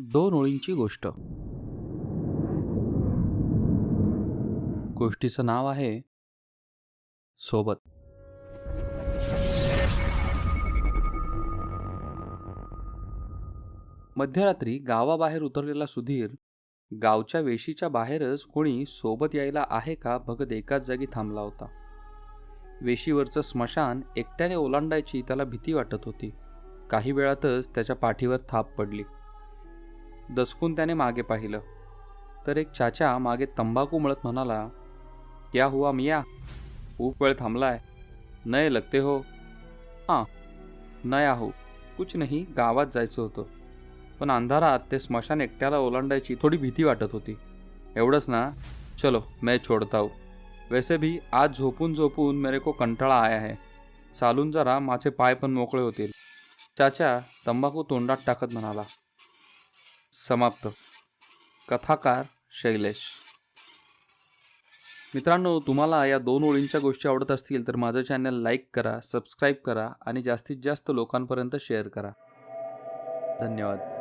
दोन ओळींची गोष्ट. गोष्टीचं नाव आहे सोबत. मध्यरात्री गावाबाहेर उतरलेला सुधीर गावच्या वेशीच्या बाहेरच कोणी सोबत यायला आहे का बघत एकाच जागी थांबला होता. वेशीवरचं स्मशान एकट्याने ओलांडायची त्याला भीती वाटत होती. काही वेळातच त्याच्या पाठीवर थाप पडली. दसकून त्याने मागे पाहिलं. तर एक चाचा मागे तंबाखू मळत म्हणाला क्या हुआ मिया? खूप वेळ थांबलाय. नये लगते हो. हां नय आहो कुछ नाही गावात जायचं होतं. पण अंधारात ते स्मशान एकट्याला ओलांडायची थोडी भीती वाटत होती. एवढंच ना? चलो मैं छोड़ता हूँ. वैसे भी आज झोपून झोपून मेरे को कंटाळा आया है. चालून जरा माझे पाय पण मोकळे होतील. चाचा तंबाखू तोंडात टाकत म्हणाला समाप्त. कथाकार शैलेश. मित्रांनो तुम्हाला या दोन ओळींच्या गोष्टी आवडत असतील तर माझं चॅनल लाईक करा सबस्क्राईब करा आणि जास्तीत जास्त लोकांपर्यंत शेअर करा. धन्यवाद.